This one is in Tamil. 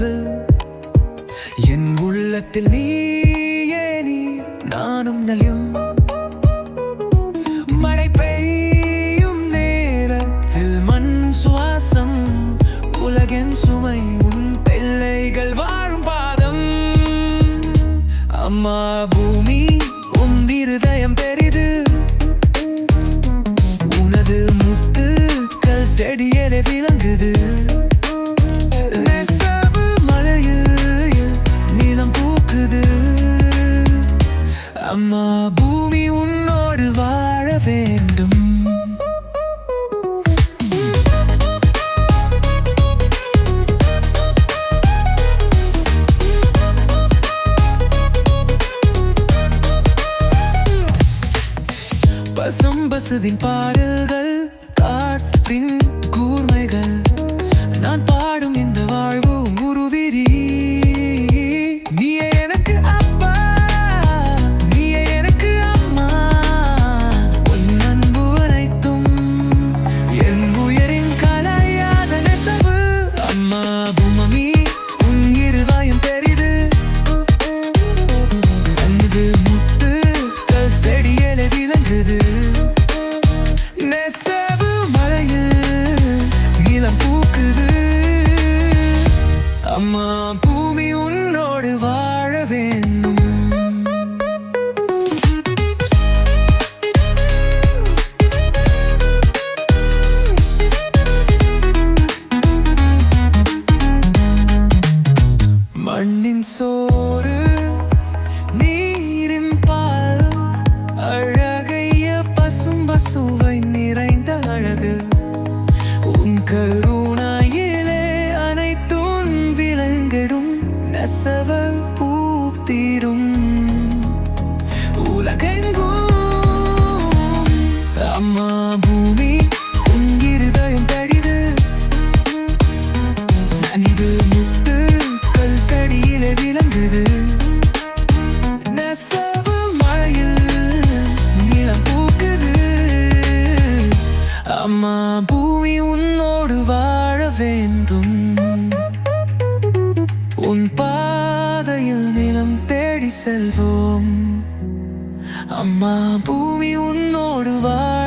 நிலவு என் உள்ளத்தில் நீயே நீ நானும் நலியும். மழை பெய்யும் நேரத்தில் மண் சுவாசம் உலகின் சுமை உன் பிள்ளைகள் வாழும் பாதம். அம்மா பூமி உன் பெரிது. உனது முத்துக்கள் செடியலே விளங்குது. அம்மா பூமி உன்னோடு வாழ வேண்டும். பசும் பசுவின் பாடல்கள் காற்றின் கூர்மைகள். நான் பாடும் இந்த வாழ்வு அம்மா பூமி உன்னோடு வாழ வேண்டும். மண்ணின் சோறு அம்மா பூமி உன்னோடு வாழ வேண்டும். உன் பாதையில் நிலம் தேடி செல்வோம். அம்மா பூமி உன்னோடு வாழ